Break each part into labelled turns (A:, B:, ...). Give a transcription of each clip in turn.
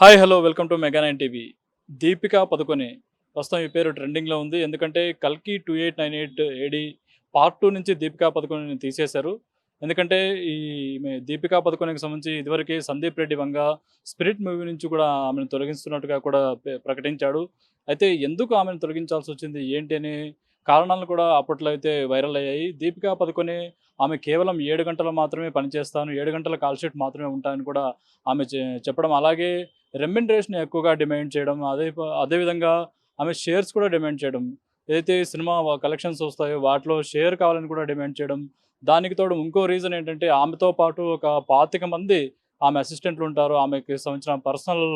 A: Hi hello welcome to mega nine TV. Deepika Padukone. ప్రస్తుతం ఈ పేరు ట్రెండింగ్లో ఉంది. ఎందుకంటే కల్కి two eight nine eight AD part two నుంచి దీపికా పదుకొని తీసేశారు. ఎందుకంటే ఈ ఈమె దీపికా పదుకొనికి సంబంధించి ఇదివరకే సందీప్ రెడ్డి వంగ స్పిరిట్ మూవీ నుంచి కూడా ఆమెను తొలగిస్తున్నట్టుగా కూడా ప్రకటించాడు. అయితే ఎందుకు ఆమెను తొలగించాల్సి వచ్చింది? ఏంటి అనే కారణాలు కూడా అప్పట్లో అయితే వైరల్ అయ్యాయి. దీపికా పదుకొని ఆమె కేవలం ఏడు గంటలు మాత్రమే పనిచేస్తాను. ఏడు గంటల కాల్ షీట్ మాత్రమే ఉంటాయని కూడా ఆమె చె- చెప్పడం. అలాగే రెమ్యునరేషన్ ఎక్కువగా డిమాండ్ చేయడం అదే అదేవిధంగా ఆమె షేర్స్ కూడా డిమాండ్ చేయడం. ఏదైతే సినిమా కలెక్షన్స్ వస్తాయో వాటిలో షేర్ కావాలని కూడా డిమాండ్ చేయడం. దానికి తోడు ఇంకో రీజన్ ఏంటంటే ఆమెతో పాటు ఒక పాతిక మంది ఆమె అసిస్టెంట్లు ఉంటారు. ఆమెకి సంబంధించిన పర్సనల్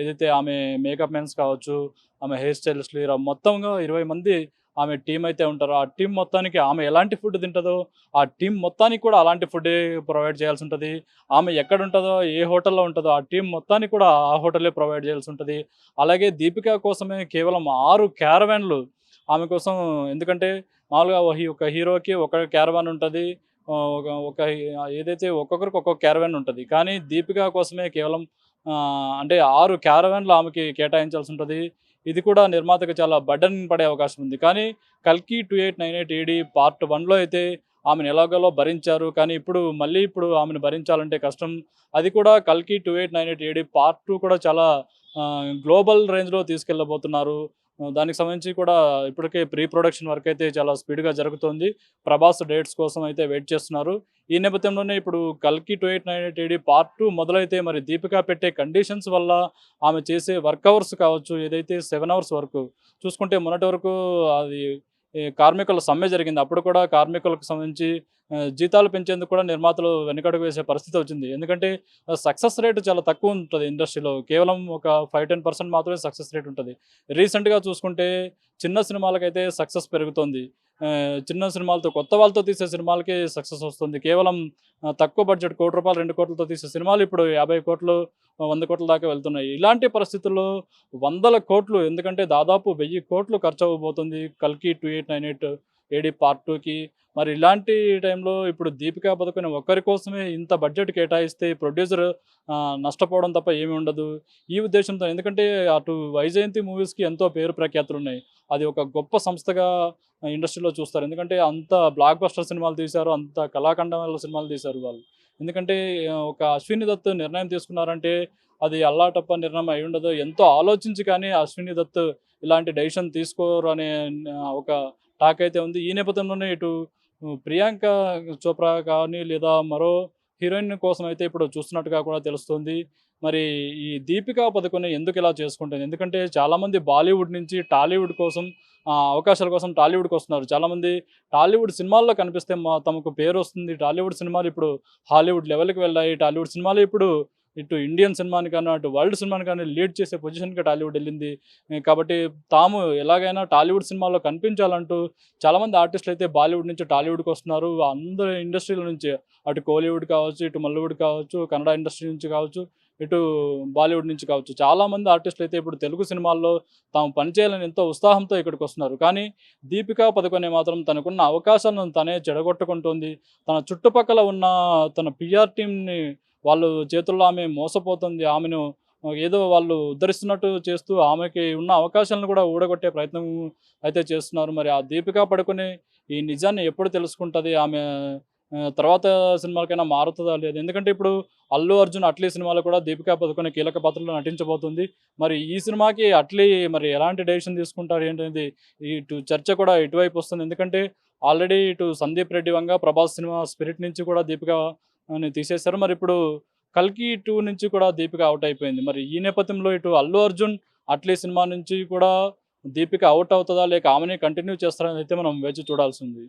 A: ఏదైతే ఆమె మేకప్ మెన్స్ కావచ్చు ఆమె హెయిర్ స్టైల్స్ ఇలా మొత్తంగా ఇరవై మంది ఆమె టీం అయితే ఉంటారు. ఆ టీం మొత్తానికి ఆమె ఎలాంటి ఫుడ్ తింటుందో ఆ టీం మొత్తానికి కూడా అలాంటి ఫుడ్ ప్రొవైడ్ చేయాల్సి ఉంటుంది. ఆమె ఎక్కడ ఉంటుందో ఏ హోటల్లో ఉంటుందో ఆ టీం మొత్తానికి కూడా ఆ హోటలే ప్రొవైడ్ చేయాల్సి ఉంటుంది. అలాగే దీపిక కోసమే కేవలం ఆరు క్యారవాన్లు ఆమె కోసం ఎందుకంటే మామూలుగా ఒక హీరోకి ఒక క్యారవాన్ ఉంటుంది. ఒక ఒక ఏదైతే ఒక్కొక్కరికి ఒక్కొక్క క్యారవాన్ ఉంటుంది. కానీ దీపిక కోసమే కేవలం అంటే ఆరు క్యారవెన్లు ఆమెకి కేటాయించాల్సి ఉంటుంది ఇది కూడా నిర్మాతకు చాలా బడ్డన్ పడే అవకాశం ఉంది. కానీ కల్కి two eight nine eight AD part వన్లో అయితే ఆమెను ఎలాగోలో భరించారు. కానీ ఇప్పుడు మళ్ళీ ఇప్పుడు ఆమెను భరించాలంటే కష్టం. అది కూడా కల్కి two eight nine eight AD part two కూడా చాలా గ్లోబల్ రేంజ్లో తీసుకెళ్ళబోతున్నారు. దానికి సంబంధించి కూడా ఇప్పటికే ప్రీ ప్రొడక్షన్ వర్క్ అయితే చాలా స్పీడ్గా జరుగుతోంది. ప్రభాస్ డేట్స్ కోసం అయితే వెయిట్ చేస్తున్నారు. ఈ నేపథ్యంలోనే ఇప్పుడు కల్కి two eight nine eight AD part two మొదలైతే మరి దీపిక పెట్టే కండిషన్స్ వల్ల ఆమె చేసే వర్క్ అవర్స్ కావచ్చు ఏదైతే సెవెన్ అవర్స్ వరకు చూసుకుంటే మొన్నటి వరకు అది కార్మికుల సమ్మె జరిగింది. అప్పుడు కూడా కార్మికులకు సంబంధించి జీతాలు పెంచేందుకు కూడా నిర్మాతలు వెనుకడుగు వేసే పరిస్థితి వచ్చింది. ఎందుకంటే సక్సెస్ రేట్ చాలా తక్కువ ఉంటుంది ఇండస్ట్రీలో. కేవలం ఒక ఫైవ్ టెన్ పర్సెంట్ మాత్రమే సక్సెస్ రేట్ ఉంటుంది. రీసెంట్గా చూసుకుంటే చిన్న సినిమాలకైతే సక్సెస్ పెరుగుతుంది. చిన్న సినిమాలతో కొత్త వాళ్ళతో తీసే సినిమాలకి సక్సెస్ వస్తుంది. కేవలం తక్కువ బడ్జెట్ కోటి రూపాయలు రెండు కోట్లతో తీసే సినిమాలు ఇప్పుడు యాభై కోట్లు వంద కోట్ల దాకా వెళ్తున్నాయి. ఇలాంటి పరిస్థితుల్లో వందల కోట్లు ఎందుకంటే దాదాపు వెయ్యి కోట్లు ఖర్చు అవ్వబోతుంది. కల్కి two eight nine eight AD part టూకి. మరి ఇలాంటి టైంలో ఇప్పుడు దీపికా పథకం ఒక్కరి కోసమే ఇంత బడ్జెట్ కేటాయిస్తే ప్రొడ్యూసర్ నష్టపోవడం తప్ప ఏమి ఉండదు. ఈ ఉద్దేశంతో ఎందుకంటే అటు వైజయంతి మూవీస్కి ఎంతో పేరు ప్రఖ్యాతులు ఉన్నాయి. అది ఒక గొప్ప సంస్థగా ఇండస్ట్రీలో చూస్తారు. ఎందుకంటే అంత బ్లాక్ బస్టర్ సినిమాలు తీశారు అంత కళాఖండమైన సినిమాలు తీశారు వాళ్ళు. ఎందుకంటే ఒక అశ్విని దత్ నిర్ణయం తీసుకున్నారంటే అది అల్లాటప్ప నిర్ణయం అయి ఉండదు. ఎంతో ఆలోచించి కానీ అశ్విని దత్ ఇలాంటి డెసిషన్ తీసుకోరు అనే ఒక టాక్ అయితే ఉంది. ఈ నేపథ్యంలోనే ఇటు ప్రియాంక చోప్రా కానీ లేదా మరో హీరోయిన్ కోసం అయితే ఇప్పుడు చూస్తున్నట్టుగా కూడా తెలుస్తుంది. మరి ఈ దీపికా పదుకొని ఎందుకు ఇలా చేసుకుంటుంది? ఎందుకంటే చాలామంది బాలీవుడ్ నుంచి టాలీవుడ్ కోసం అవకాశాల కోసం టాలీవుడ్కి వస్తున్నారు. చాలామంది టాలీవుడ్ సినిమాల్లో కనిపిస్తే మా తమకు పేరు వస్తుంది. టాలీవుడ్ సినిమాలు ఇప్పుడు హాలీవుడ్ లెవెల్కి వెళ్ళాయి. టాలీవుడ్ సినిమాలు ఇప్పుడు ఇటు ఇండియన్ సినిమాని కానీ అటు వరల్డ్ సినిమాని కానీ లీడ్ చేసే పొజిషన్కి టాలీవుడ్ వెళ్ళింది. కాబట్టి తాము ఎలాగైనా టాలీవుడ్ సినిమాల్లో కనిపించాలంటూ చాలామంది ఆర్టిస్టులు అయితే బాలీవుడ్ నుంచి టాలీవుడ్కి వస్తున్నారు. అందరు ఇండస్ట్రీల నుంచి అటు కోలీవుడ్ కావచ్చు ఇటు మల్లీవుడ్ కావచ్చు కన్నడ ఇండస్ట్రీ నుంచి కావచ్చు ఇటు బాలీవుడ్ నుంచి కావచ్చు. చాలామంది ఆర్టిస్టులు అయితే ఇప్పుడు తెలుగు సినిమాల్లో తాము పనిచేయాలని ఎంతో ఉత్సాహంతో ఇక్కడికి వస్తున్నారు. కానీ దీపికా పదుకొనే మాత్రం తనకున్న అవకాశాలను తనే చెడగొట్టుకుంటోంది. తన చుట్టుపక్కల ఉన్న తన పిఆర్ టీంని వాళ్ళు చేతుల్లో ఆమె మోసపోతుంది ఆమెను ఏదో వాళ్ళు ఉద్ధరిస్తున్నట్టు చేస్తూ ఆమెకి ఉన్న అవకాశాలను కూడా ఊడగొట్టే ప్రయత్నం అయితే చేస్తున్నారు. మరి ఆ దీపికా పడుకునే ఈ నిజాన్ని ఎప్పుడు తెలుసుకుంటుంది? ఆమె తర్వాత సినిమాలకైనా మారుతుందా లేదు? ఎందుకంటే ఇప్పుడు అల్లు అర్జున్ అట్లీ సినిమాలో కూడా దీపికా పదుకొని కీలక పాత్రలో నటించబోతుంది. మరి ఈ సినిమాకి అట్లీ మరి ఎలాంటి డెసిషన్ తీసుకుంటారు ఏంటనేది ఇటు చర్చ కూడా ఇటువైపు వస్తుంది. ఎందుకంటే ఆల్రెడీ ఇటు సందీప్ రెడ్డి వంగ ప్రభాస్ సినిమా స్పిరిట్ నుంచి కూడా దీపిక అని తీసేశారు. మరి ఇప్పుడు కల్కి టూ నుంచి కూడా దీపిక అవుట్ అయిపోయింది. మరి ఈ నేపథ్యంలో ఇటు అల్లు అర్జున్ అట్లీ సినిమా నుంచి కూడా దీపిక అవుట్ అవుతుందా? లేక ఆమెనే కంటిన్యూ చేస్తారని అయితే మనం వేచి చూడాల్సింది